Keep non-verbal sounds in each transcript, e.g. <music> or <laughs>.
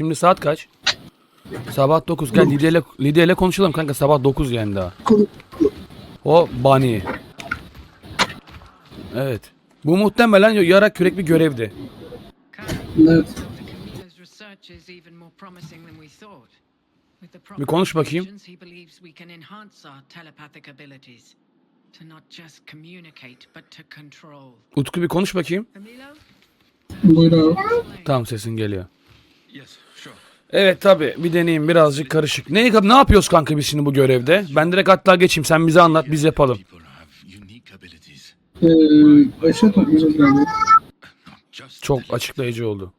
Şimdi saat kaç? Sabah 9. Gel Lidya ile, Lidya ile konuşalım kanka. Sabah 9 yani daha. O Bunny. Evet. Bu muhtemelen yarak kürek bir görevdi. Evet. Bir konuş bakayım. Utku bir konuş bakayım. Buyur abi. Tamam sesin geliyor. Yes. Evet tabi bir deneyim birazcık karışık. Ne, ne yapıyoruz kanka biz şimdi bu görevde? Ben direkt hatta geçeyim sen bize anlat biz yapalım. Ee, toplayacağız Çok açıklayıcı oldu.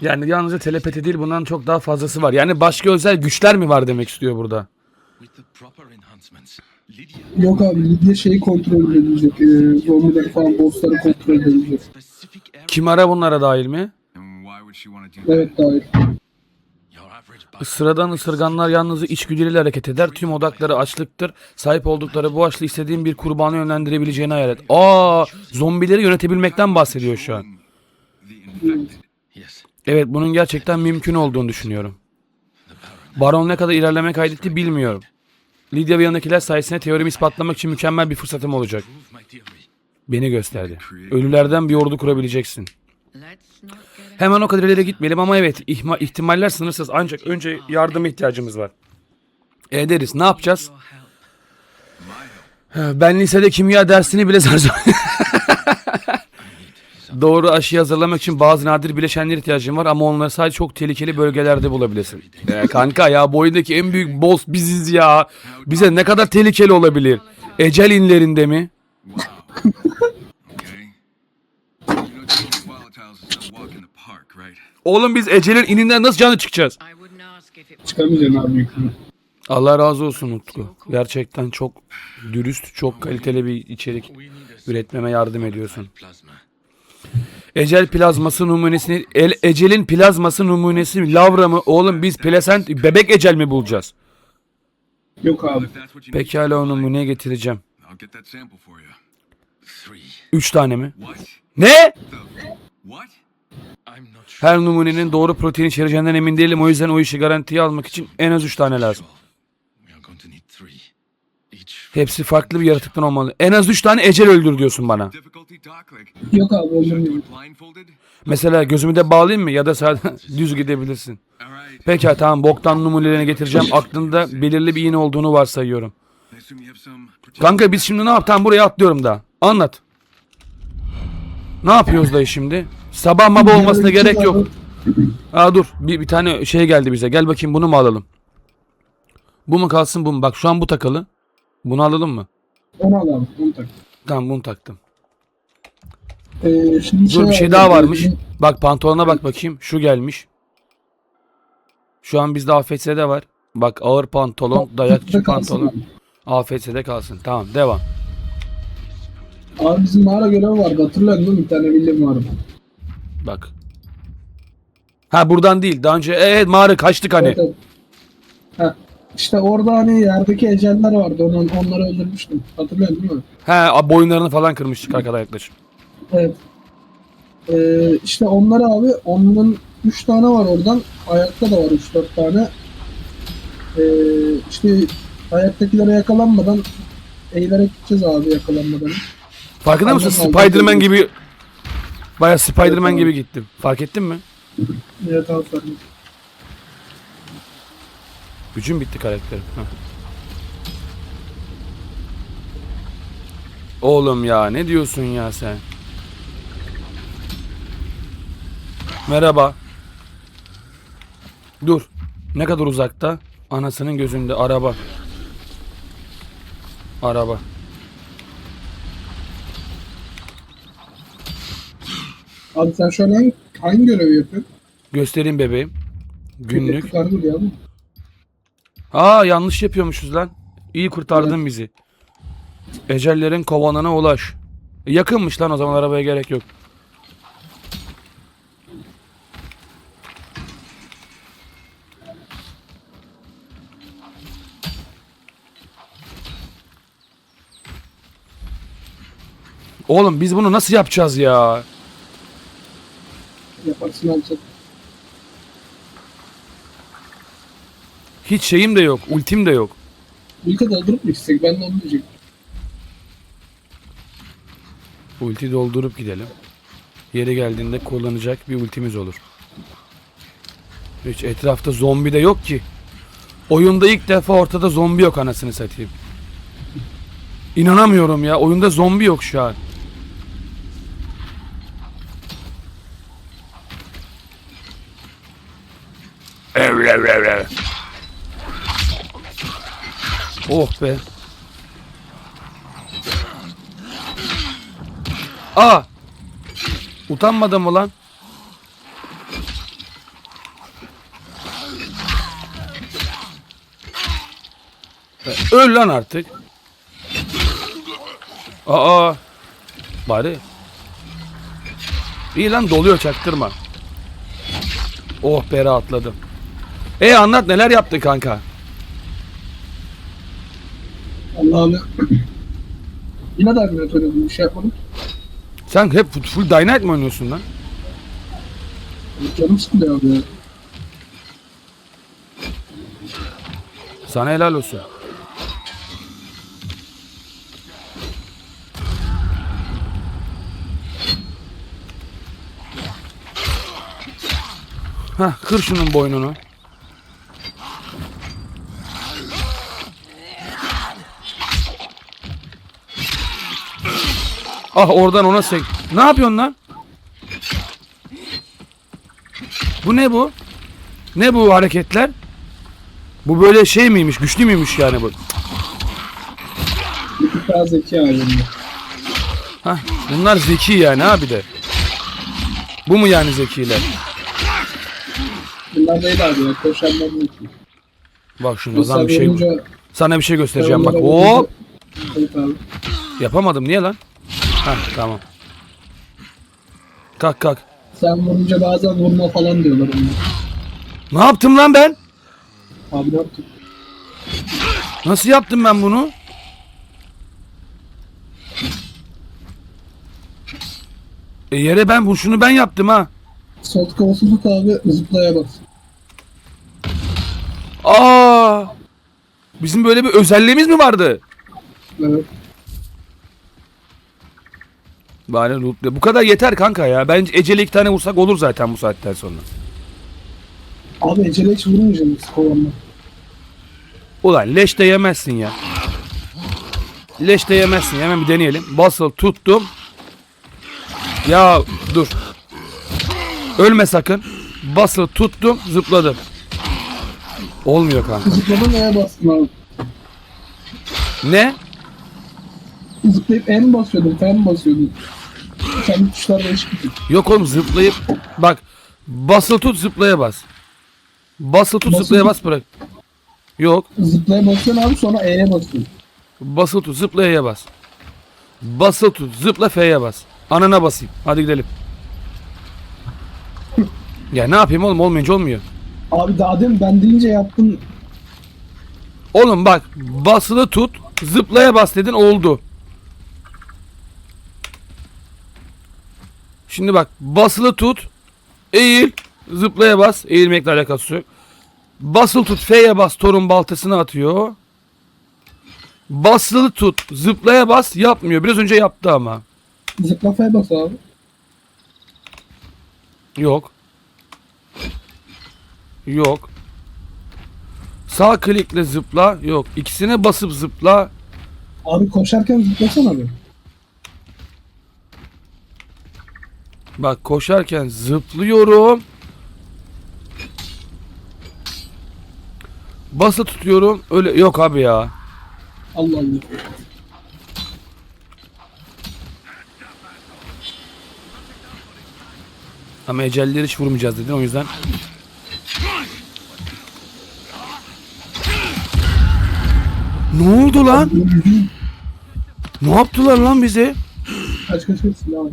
Yani yalnızca telepati değil bundan çok daha fazlası var. Yani başka özel güçler mi var demek istiyor burada. Yok abi Lidya şeyi kontrol edebilecek. Ee, falan bossları kontrol area. Kimara bunlara dahil mi? Evet dahil. Sıradan ısırganlar yalnızca içgüdüleriyle hareket eder. Tüm odakları açlıktır. Sahip oldukları bu açlı istediğin bir kurbanı yönlendirebileceğini hayal et. Aa, zombileri yönetebilmekten bahsediyor şu an. Evet bunun gerçekten mümkün olduğunu düşünüyorum. Baron ne kadar ilerleme kaydetti bilmiyorum. Lydia ve yanındakiler sayesinde teorimi ispatlamak için mükemmel bir fırsatım olacak. Beni gösterdi. Ölülerden bir ordu kurabileceksin. Hemen o kadar ileri gitmeyelim ama evet ihtimaller sınırsız ancak önce yardıma ihtiyacımız var. Ederiz ne yapacağız? Ha, Ben lisede kimya dersini bile <laughs> zar zor... Doğru aşıyı hazırlamak için bazı nadir bileşenler ihtiyacım var ama onları sadece çok tehlikeli bölgelerde bulabilirsin. Ee, kanka ya bu oyundaki en büyük boss biziz ya. Bize ne kadar tehlikeli olabilir? Ecel inlerinde mi? Oğlum biz Ecel'in ininden nasıl canlı çıkacağız? Çıkamayacaksın abi yukarı. Allah razı olsun Utku. Gerçekten çok dürüst, çok kaliteli bir içerik üretmeme yardım ediyorsun. Ecel plazması numunesini, el, Ecel'in plazması numunesi lavra mı? Oğlum biz plasent, bebek ecel mi bulacağız? Yok abi. Pekala o numuneye getireceğim. Üç tane mi? What? Ne? Her numunenin doğru protein içereceğinden emin değilim. O yüzden o işi garantiye almak için en az üç tane lazım. Hepsi farklı bir yaratıktan olmalı. En az üç tane ecel öldür diyorsun bana. Yok abi should I do öldürmüyor. it blindfolded? Mesela gözümü de bağlayayım mı ya da sadece <laughs> düz gidebilirsin. Pekala tamam boktan numunelerini getireceğim. Aklında belirli bir iğne olduğunu varsayıyorum. Kanka biz şimdi ne yap? Tamam buraya atlıyorum da. Anlat. Ne yapıyoruz dayı şimdi? Sabah maba olmasına gerek yok. Aa dur. Bir, bir tane şey geldi bize. Gel bakayım bunu mu alalım? Bu mu kalsın bu mu? Bak şu an bu takalı. Bunu alalım mı? Onu al abi. Onu tak. Tamam bunu taktım. Ee, şimdi Dur bir şey daha varmış. Bak pantolona bak bakayım. Şu gelmiş. Şu an bizde AFS'de var. Bak ağır pantolon, dayakçı pantolon. AFS'de kalsın. Tamam devam. Abi bizim mağara görevi vardı hatırlıyorsun değil mi? Bir tane villim vardı. Bak. Ha buradan değil. Daha önce evet mağara kaçtık hani. Evet. Ha, işte orada hani yerdeki eceller vardı. Onu, onları öldürmüştüm. Hatırlıyorsun değil mi? He boyunlarını falan kırmıştık arkada yaklaşık. Evet. Ee, işte onları abi onların 3 tane var oradan. Ayakta da var 3-4 tane. Ee, işte ayaktakilere yakalanmadan eğilerek gideceğiz abi yakalanmadan. Farkında mısın? Spider-Man gibi Baya Spider-Man Evet, gibi gittim. Fark ettin mi? Evet aferin. Gücüm bitti karakterim. Heh. Oğlum ya ne diyorsun ya sen? Merhaba. Dur. Ne kadar uzakta? Anasının gözünde araba. Araba. Abi sen şu an hangi, hangi görevi yapıyorsun? Göstereyim bebeğim. Günlük. Kurtardı ya bu. Aa yanlış yapıyormuşuz lan. İyi kurtardın bizi. Ecellerin kovanına ulaş. E, yakınmış lan o zaman arabaya gerek yok. Oğlum biz bunu nasıl yapacağız ya? Yaparsın sen. Hiç şeyim de yok. Ultim de yok. Ülke doldurup mu gitsek? Ben de onu diyecektim. Ulti doldurup gidelim. Yeri geldiğinde kullanacak bir ultimiz olur. Hiç etrafta zombi de yok ki. Oyunda ilk defa ortada zombi yok anasını satayım. İnanamıyorum ya. Oyunda zombi yok şu an. Be. Aa! Utanmadın mı lan? Öl lan artık. Aa! Bari. İyi lan doluyor çaktırma. Oh be rahatladım. E anlat neler yaptın kanka? Allah'ım. Yine Terminator oynadım. Bir şey yapmadım. Sen hep full- Dynamite mi oynuyorsun lan? Canım sıkılıyor abi. Sana helal olsun. Hah kır şunun boynunu. Ah oradan ona sek. Ne yapıyorsun lan? Bu ne bu? Ne bu hareketler? Bu böyle şey miymiş? Güçlü müymüş yani bu? Daha zeki bunda. Hah, bunlar zeki yani abi de. Bu mu yani zekiler? Bunlar değil abi ya. Koşanlar değil. Bak şunu zaman bir şey vurunca- sana bir şey göstereceğim bak. Hop! Yapamadım niye lan? Hah tamam. Kalk kalk. Sen vurunca bazen vurma falan diyorlar onlar. Ne yaptım lan ben? Abi ne yaptın? Nasıl yaptım ben bunu? E yere ben bu şunu ben yaptım ha. Sol tut abi zıplaya bas. Aa! Bizim böyle bir özelliğimiz mi vardı? Evet. Bari lootla- Bu kadar yeter kanka ya. Bence Eceli iki tane vursak olur zaten bu saatten sonra. Abi ecele hiç vurmayacağım kovanla. Ulan leş de yemezsin ya. Leş de yemezsin. Hemen bir deneyelim. Basıl tuttum. Ya dur. Ölme sakın. Basıl tuttum zıpladım. Olmuyor kanka. Zıpladın neye bastın abi? Ne? Zıplayıp en basıyordun, fen basıyordun. Kendi tuşlar değişik gidiyor. Yok oğlum zıplayıp bak basıl tut zıplaya bas. Basıl tut Basılı zıplaya tut. bas bırak. Yok. Zıplaya basıyorsun abi sonra E'ye basıyorsun. Basıl tut zıplaya'ya bas. Basıl tut zıpla F'ye bas. Anana basayım. Hadi gidelim. ya ne yapayım oğlum olmayınca olmuyor. Abi daha demin ben deyince yaptın. Oğlum bak basılı tut zıplaya bas dedin oldu. Şimdi bak basılı tut eğil zıplaya bas eğilmekle alakası yok. Basılı tut F'ye bas torun baltasını atıyor. Basılı tut zıplaya bas yapmıyor. Biraz önce yaptı ama. Zıpla F bas abi. Yok. Yok. Sağ klikle zıpla. Yok. İkisine basıp zıpla. Abi koşarken zıplasana bir. Bak koşarken zıplıyorum. Bası tutuyorum. Öyle yok abi ya. Allah Allah. Ama ecelleri hiç vurmayacağız dedin o yüzden. Ne oldu lan? Ne yaptılar lan bize? Kaç kaç kaç silah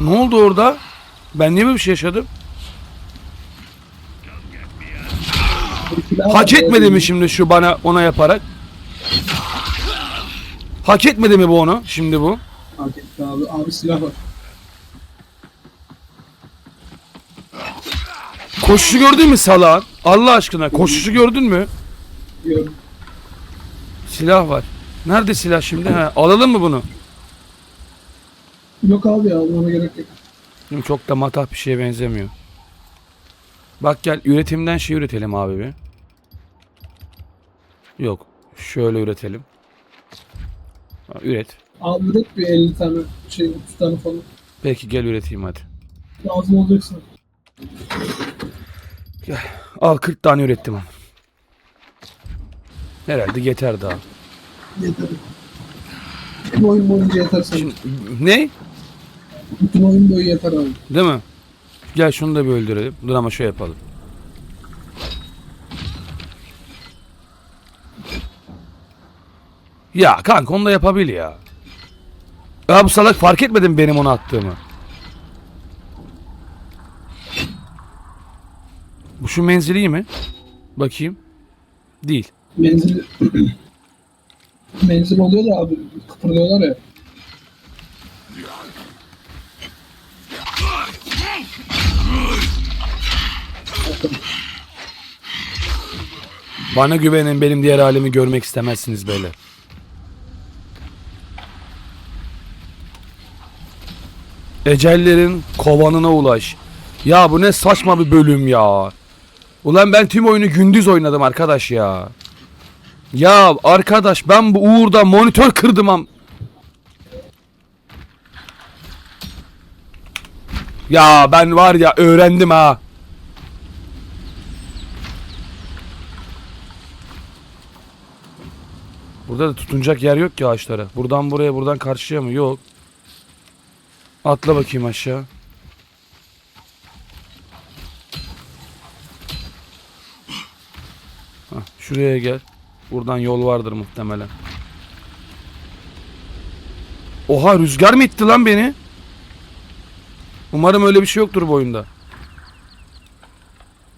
Ne oldu orada? Ben niye böyle bir şey yaşadım? Hak etmedi mi şimdi şu bana ona yaparak? Hak etmedi mi bu onu şimdi bu? Hak etti abi. Abi silah var. Koşuşu gördün mü salağın? Allah aşkına koşuşu gördün mü? Diyorum. Silah var. Nerede silah şimdi? Ha, alalım mı bunu? Yok abi ya almana gerek yok. Şimdi Çok da matah bir şeye benzemiyor. Bak gel üretimden şey üretelim abi bir. Yok. Şöyle üretelim. Ha, üret. Al üret bir 50 tane şey 30 tane falan. Peki gel üreteyim hadi. Lazım olacaksın. Al 40 tane ürettim ama. Herhalde yeter daha. Yeter. Bütün oyun boyunca yeter sana. Şimdi, ne? Bütün oyun boyu yeter abi. Değil mi? Gel şunu da bir öldürelim. Dur ama şey yapalım. Ya kanka onu da yapabil ya. Ya bu salak fark etmedi mi benim onu attığımı? Bu şu menzili mi? Bakayım. Değil. Menzil <clears throat> menzil oluyor da abi kıpırdıyorlar ya. Bana güvenin benim diğer halimi görmek istemezsiniz böyle. Ecellerin kovanına ulaş. Ya bu ne saçma bir bölüm ya. Ulan ben tüm oyunu gündüz oynadım arkadaş ya. Ya arkadaş ben bu uğurda monitör kırdım am. Ya ben var ya öğrendim ha. Burada da tutunacak yer yok ki ağaçlara. Buradan buraya buradan karşıya mı? Yok. Atla bakayım aşağı. Hah, şuraya gel. Buradan yol vardır muhtemelen. Oha rüzgar mı itti lan beni? Umarım öyle bir şey yoktur bu oyunda.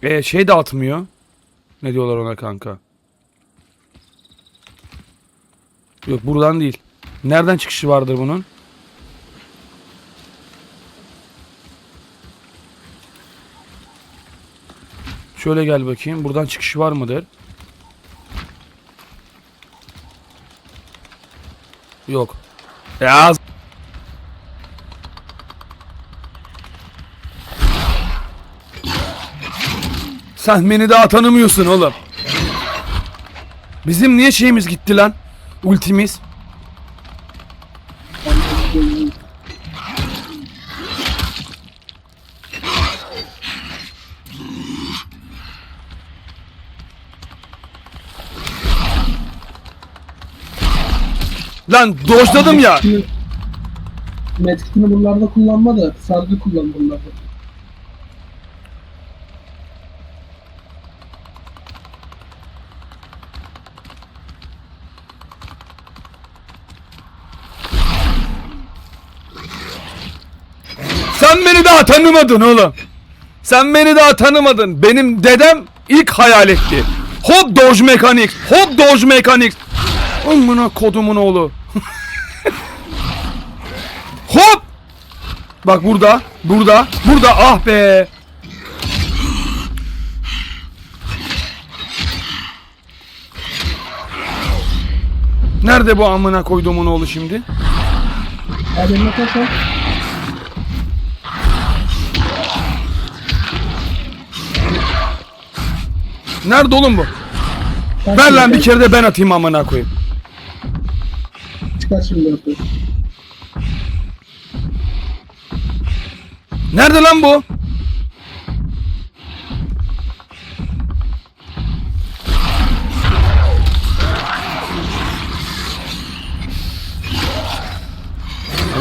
E şey de atmıyor. Ne diyorlar ona kanka? Yok buradan değil. Nereden çıkışı vardır bunun? Şöyle gel bakayım. Buradan çıkışı var mıdır? Yok. Ya Sen beni daha tanımıyorsun oğlum. Bizim niye şeyimiz gitti lan? Ultimiz. Lan dojladım ya. Medkitini- buralarda kullanma da kullan buralarda. Sen beni daha tanımadın oğlum. Sen beni daha tanımadın. Benim dedem ilk hayal etti. Hop Doge Mechanics. Hop Doge Mechanics. Amına kodumun oğlu. <laughs> Hop. Bak burada. Burada. Burada. Ah be. Nerede bu amına koyduğumun oğlu şimdi? Abi eline Nerede oğlum bu? Kaç Ver lan bir kere de ben atayım amına koyayım. Çıkar şimdi yapıyor. Nerede lan bu?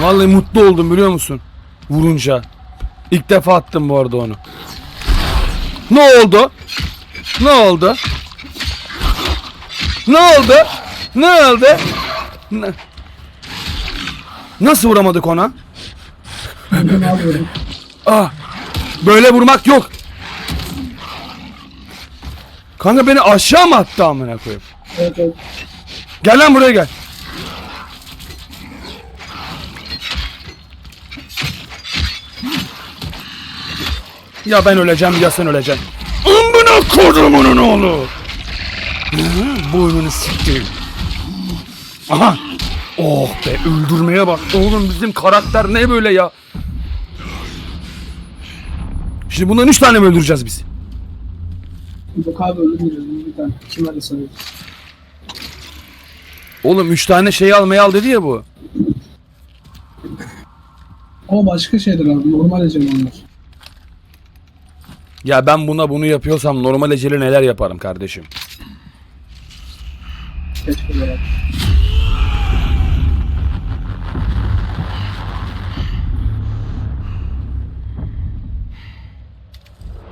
Vallahi mutlu oldum biliyor musun? Vurunca. İlk defa attım bu arada onu. Ne oldu? Ne oldu? Ne oldu? Ne oldu? Ne- Nasıl vuramadık ona? Alıyorum. Ah. Böyle vurmak yok. Kanka beni aşağı mı attı amına koyayım? Evet evet. Gel lan buraya gel. Ya ben öleceğim ya sen öleceksin. Kodumunun oğlu. Boynunu siktim. Aha. Oh be öldürmeye bak. Oğlum bizim karakter ne böyle ya? Şimdi bundan üç tane mi öldüreceğiz biz? Yok abi öldürmeyeceğiz bir tane. Kim sanıyor. Oğlum üç tane şey almaya al dedi ya bu. Ama başka şeyler abi. Normal onlar. Ya ben buna bunu yapıyorsam normal eceli neler yaparım kardeşim.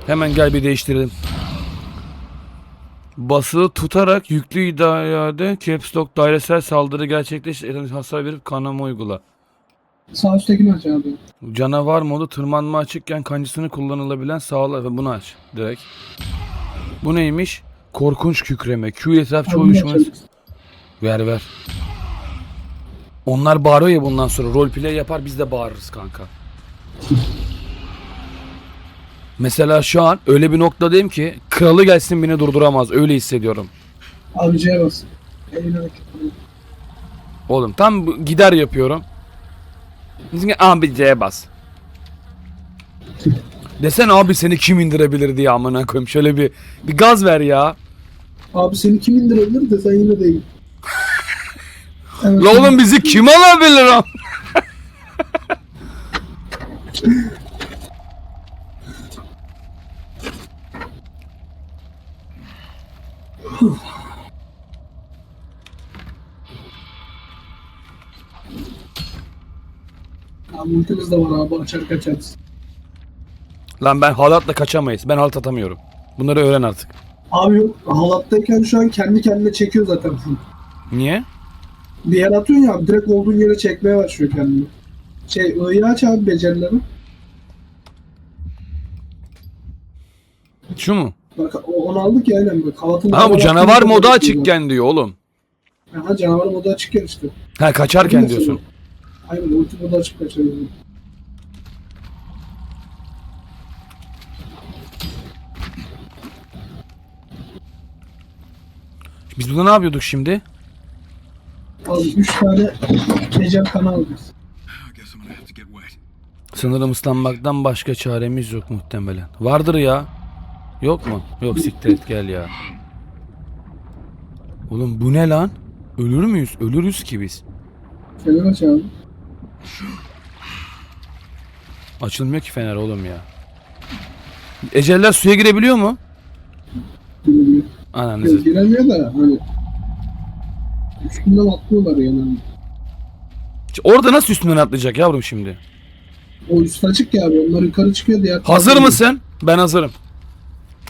Hemen gel bir değiştirelim. Basılı tutarak yüklü idarede caps lock dairesel saldırı gerçekleştiren hasar verip kanama uygula. Sağ üsttekini aç abi. Canavar modu tırmanma açıkken kancısını kullanılabilen sağla ve bunu aç direkt. Bu neymiş? Korkunç kükreme. Q etraf çoğu düşmanı... Ver ver. Onlar bağırıyor ya bundan sonra. Roleplay yapar biz de bağırırız kanka. Mesela şu an öyle bir noktadayım ki kralı gelsin beni durduramaz. Öyle hissediyorum. Abi ediyor. Oğlum tam gider yapıyorum. Ki abi C'ye bas. Desene abi seni kim indirebilir diye amına koyayım. Şöyle bir bir gaz ver ya. Abi seni kim indirebilir de sen yine değil. Evet, La oğlum bizi kim alabilir am? <laughs> ultimiz de var abi açar kaçarız. Lan ben halatla kaçamayız. Ben halat atamıyorum. Bunları öğren artık. Abi yok halattayken şu an kendi kendine çekiyor zaten full. Niye? Bir yer atıyorsun ya abi, direkt olduğun yere çekmeye başlıyor kendini. Şey I'yı aç abi becerileri. Şu mu? Bak o- onu aldık ya aynen bak. Halatın Ha bu canavar modu açıkken diyor oğlum. Aha canavar modu açıkken işte. Ha kaçarken diyorsun. Aynen ulti modu açık kaçırıyor. Biz burada ne yapıyorduk şimdi? Abi 3 tane ecel get wet. Sanırım ıslanmaktan başka çaremiz yok muhtemelen. Vardır ya. Yok mu? Yok siktir et gel ya. Oğlum bu ne lan? Ölür müyüz? Ölürüz ki biz. Aç abi. Açılmıyor ki fener oğlum ya. Eceller suya girebiliyor mu? Bilmiyorum. Ananızı. Giremiyor da hani üstünden atlıyorlar yani. Orada nasıl üstünden atlayacak yavrum şimdi? O üst açık ya abi onlar yukarı çıkıyor diğer Hazır mısın? Ben hazırım.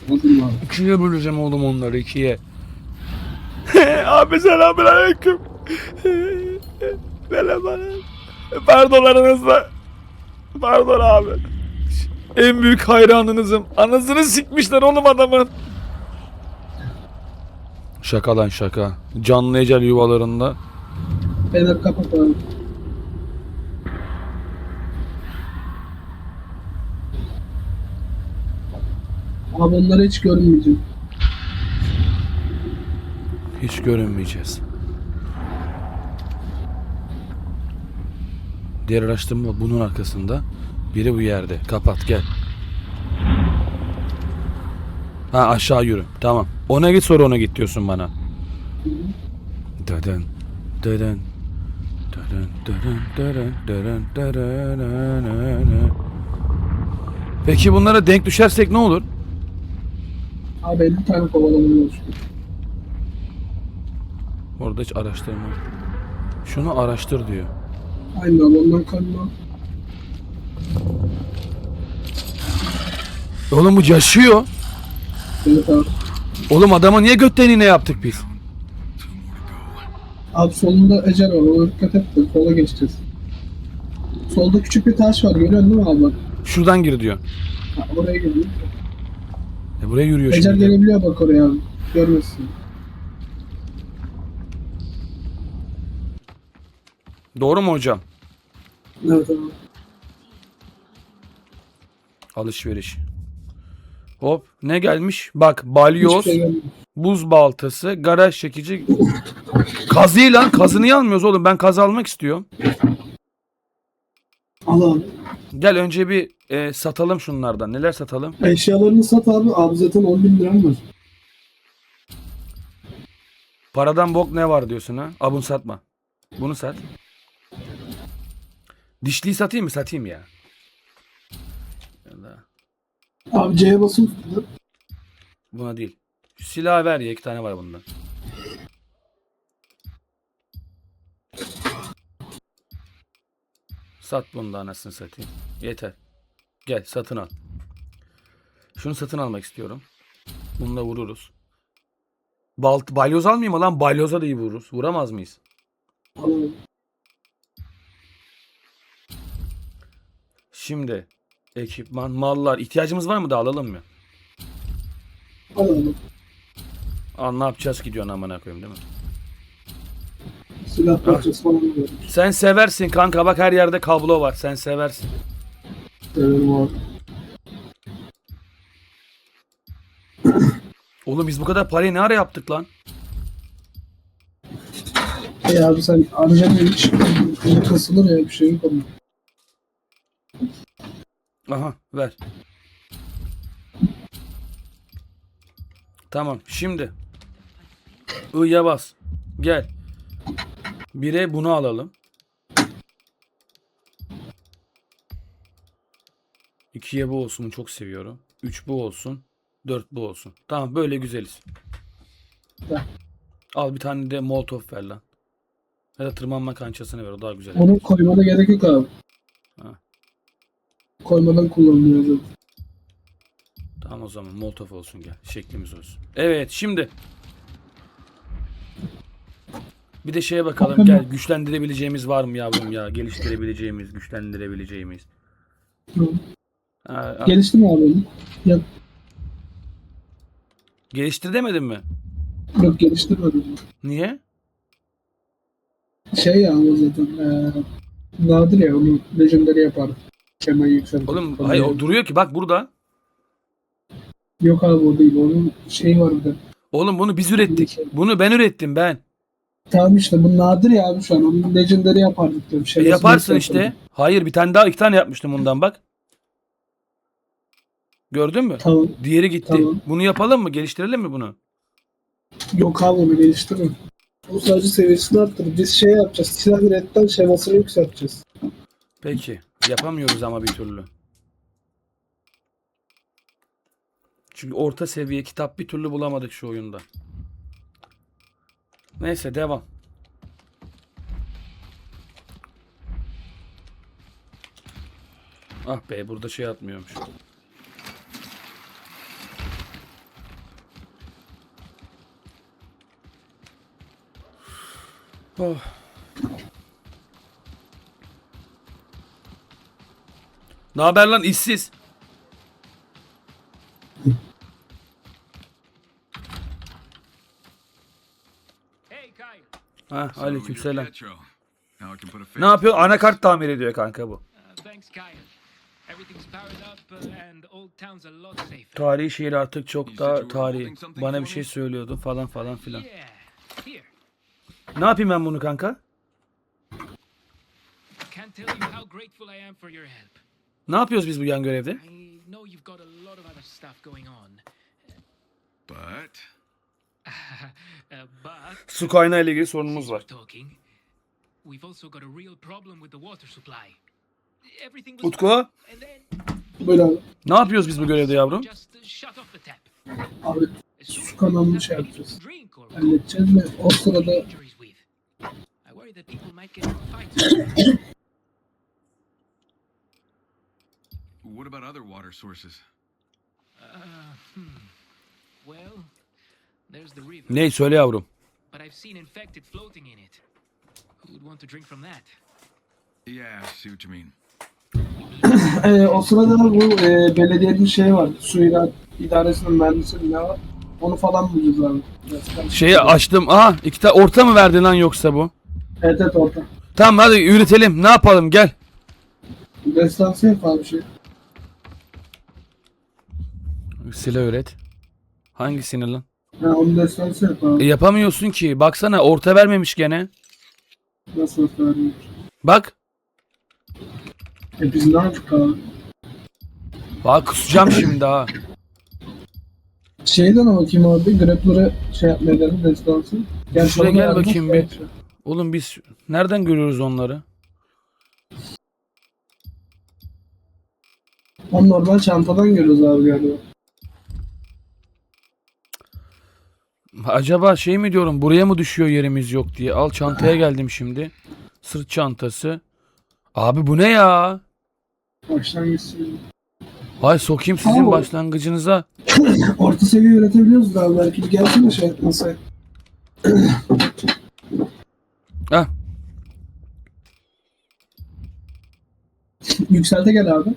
Hazırım abi. İkiye böleceğim oğlum onları ikiye. <laughs> Abi selamun aleyküm. <laughs> Merhaba. Pardonlarınızla. Pardon abi. En büyük hayranınızım. Anasını sikmişler oğlum adamın. Şaka lan şaka. Canlı ecel yuvalarında. Fener kapat abi. Abi onları hiç görmeyeceğim. Hiç görünmeyeceğiz. Diğer araştırma bunun arkasında. Biri bu yerde. Kapat gel. Ha aşağı yürü. Tamam. Ona git sonra ona git diyorsun bana. Deden. Deden. Peki bunlara denk düşersek ne olur? Abi 50 tane kovalamaya başlıyor. Orada hiç araştırma. Şunu araştır diyor. Abi ondan kanma. Oğlum bu yaşıyor. Evet abi. Oğlum adama niye götten ne yaptık biz? Abi solunda ecel var ona dikkat et de sola geçeceğiz. Solda küçük bir taş var görüyorsun değil mi abi? bak? Şuradan gir diyor. Ha, oraya geliyor. E buraya yürüyor Ecel şimdi. gelebiliyor bak oraya abi. Görmesin. Doğru mu hocam? Evet abi. Alışveriş. Hop ne gelmiş? Bak balyoz, şey buz baltası, garaj çekici. Kazıyı lan kazı niye almıyoruz oğlum? Ben kazı almak istiyorum. Al abi. Gel önce bir e, satalım şunlardan. Neler satalım? Eşyalarını sat abi. Abi zaten 10 bin liram var. Paradan bok ne var diyorsun ha? Aa bunu satma. Bunu sat. Dişliyi satayım mı? Satayım ya. Abi C'ye basın tuttu. Buna değil. Şu silahı ver ya. iki tane var bundan. Sat bunu da anasını satayım. Yeter. Gel satın al. Şunu satın almak istiyorum. Bununla vururuz. Balt balyoz almayayım mı lan? Balyoza da iyi vururuz. Vuramaz mıyız? Şimdi ekipman, mallar ihtiyacımız var mı da alalım mı? Al abi. Al ne yapacağız ki diyorsun amına koyayım değil mi? Silah parçası falan var. Sen seversin kanka bak her yerde kablo var. Sen seversin. Severim abi. <clears throat> Oğlum biz bu kadar parayı ne ara yaptık lan? E abi sen harcamayın hiç. Yine kasılır ya bir şey yok ama. Aha ver. Tamam şimdi. I'ya bas. Gel. Bire bunu alalım. İkiye bu olsun çok seviyorum. Üç bu olsun. Dört bu olsun. Tamam böyle güzeliz. Al bir tane de molotof ver lan. Ya da tırmanma kançasını ver o daha güzel. Onu koymana gerek yok abi. Ha. Koymadan kullanılıyor zaten. Tamam o zaman molotof olsun gel. Şeklimiz olsun. Evet şimdi. Bir de şeye bakalım gel. Güçlendirebileceğimiz var mı yavrum ya? Geliştirebileceğimiz, güçlendirebileceğimiz. Ha, ha. Gelişti mi abi? Ya, Geliştir demedin mi? yok geliştirmedim. Niye? Şey ya o zaten eee nadir ya onu legendary yapardı. Kemayı yükseltti. Oğlum hayır o duruyor ki bak burada. Yok abi o değil. Onun şeyi var bir de. Oğlum bunu biz ürettik. Bunu ben ürettim ben. Tamam işte bu nadir ya abi şu an. Onu legendary yapardık diyorum. E, Şerefsiz yaparsın işte. Hayır bir tane daha iki tane yapmıştım bundan bak. Gördün mü? Tamam. Diğeri gitti. Tamam. Bunu yapalım mı? Geliştirelim mi bunu? Yok abi onu geliştirin. O sadece seviyesini arttırır. Biz şey yapacağız. Silah üretten şemasını yükselteceğiz. Peki. Yapamıyoruz ama bir türlü. Çünkü orta seviye kitap bir türlü bulamadık şu oyunda. Neyse devam. Ah be burada şey atmıyormuş. Oh. Ne haber lan işsiz? Ha, aleykümselam. Ne yapıyor? Anakart tamir ediyor kanka bu. Tarihi şehir artık çok daha tarihi. Bana bir şey me? söylüyordu falan falan filan. Ne yapayım ben bunu kanka? Ne yapıyoruz biz bu yan görevde? I know you've got a lot of other stuff going on, But <laughs> uh, but Su kaynağı ile ilgili sorunumuz var. we're talking, we've also got a real problem with the water supply. Everything was Utku fine, and then Böyle abi. ne yapıyoruz biz bu görevde yavrum? just shut off the tap. Abi su kanalını şey yapacağız. Halledeceğiz ve o sırada <coughs> what about other water sources? Uh, hmm. Well, there's the river. Ne söyle yavrum. But I've seen infected floating in it. Who would want to drink from that? Yeah, I see what you mean. <coughs> Ee, o sırada da bu e, belediyenin şeyi var. Su İdare- idaresinin mühendisi ne var? Onu falan abi. Biraz karışık. Şeyi açtım. Aha iki tane orta mı verdin lan yoksa bu? Evet evet orta. Tamam hadi üretelim. Ne yapalım gel. Destansı yap abi şey. Silah üret. Hangisini lan? Ha onu destansı yap E, abi. yapamıyorsun ki. Baksana orta vermemiş gene. Nasıl öğrenmiş? Bak. E biz ne yaptık abi? Bak kusacağım şimdi ha. Şeyden al bakayım abi. Grappler'ı şey yapmaya dedim destansı. Gel Şuraya gel bakayım bir. Oğlum biz nereden görüyoruz onları? Onu normal çantadan görüyoruz abi galiba. Acaba şey mi diyorum buraya mı düşüyor yerimiz yok diye. Al çantaya geldim şimdi. Sırt çantası. Abi bu ne ya? Başlangıç. Hay sokayım sizin Aa. başlangıcınıza. <clears throat> Orta seviye üretebiliyoruz da abi. Belki bir gelsene şey nasıl? <clears throat> Heh. Yükselte gel abi.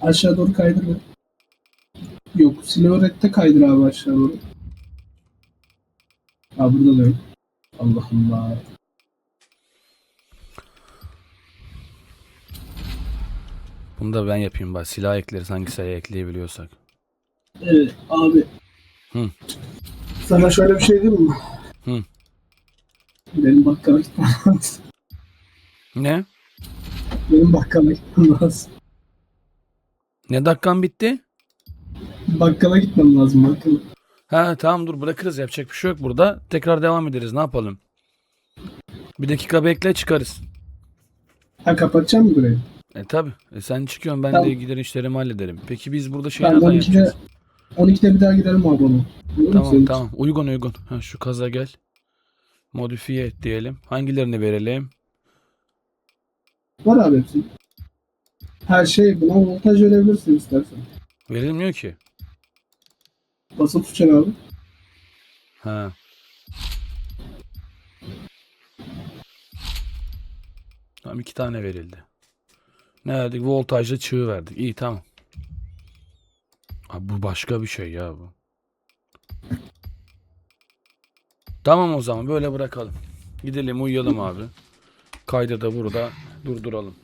Aşağı doğru kaydır mı? Yok. Silverette kaydır abi aşağı doğru. Aa burada da yok. Allah Allah. Bunu da ben yapayım bak. Silah ekleriz hangi sayı ekleyebiliyorsak. Evet abi. Hı. Sana şöyle bir şey diyeyim mi? Hı. Benim bakkala gitmem lazım. Ne? Benim bakkala gitmem lazım. Ne dakikan bitti? Bakkala gitmem lazım bakkala. Ha tamam dur bırakırız yapacak bir şey yok burada. Tekrar devam ederiz ne yapalım? Bir dakika bekle çıkarız. Ha kapatacağım mı burayı? E tabi. E, sen çıkıyorsun ben Tamam. de gider işlerimi hallederim. Peki biz burada şey Ben nereden 12'de, yapacağız? 12'de bir daha gidelim abi onu. Olur mu senin Tamam için? tamam uygun uygun. Ha, şu kaza gel. Modifiye et diyelim. Hangilerini verelim? Var abi hepsi. Her şey buna voltaj verebilirsin istersen. Verilmiyor ki. Basıp tutacaksın abi. Ha. Tamam iki tane verildi. Ne verdik? Voltajlı çığ verdik. İyi tamam. Abi bu başka bir şey ya bu. Tamam o zaman böyle bırakalım. Gidelim uyuyalım abi. Kaydı da burada durduralım.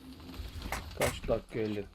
Kaç dakika elli?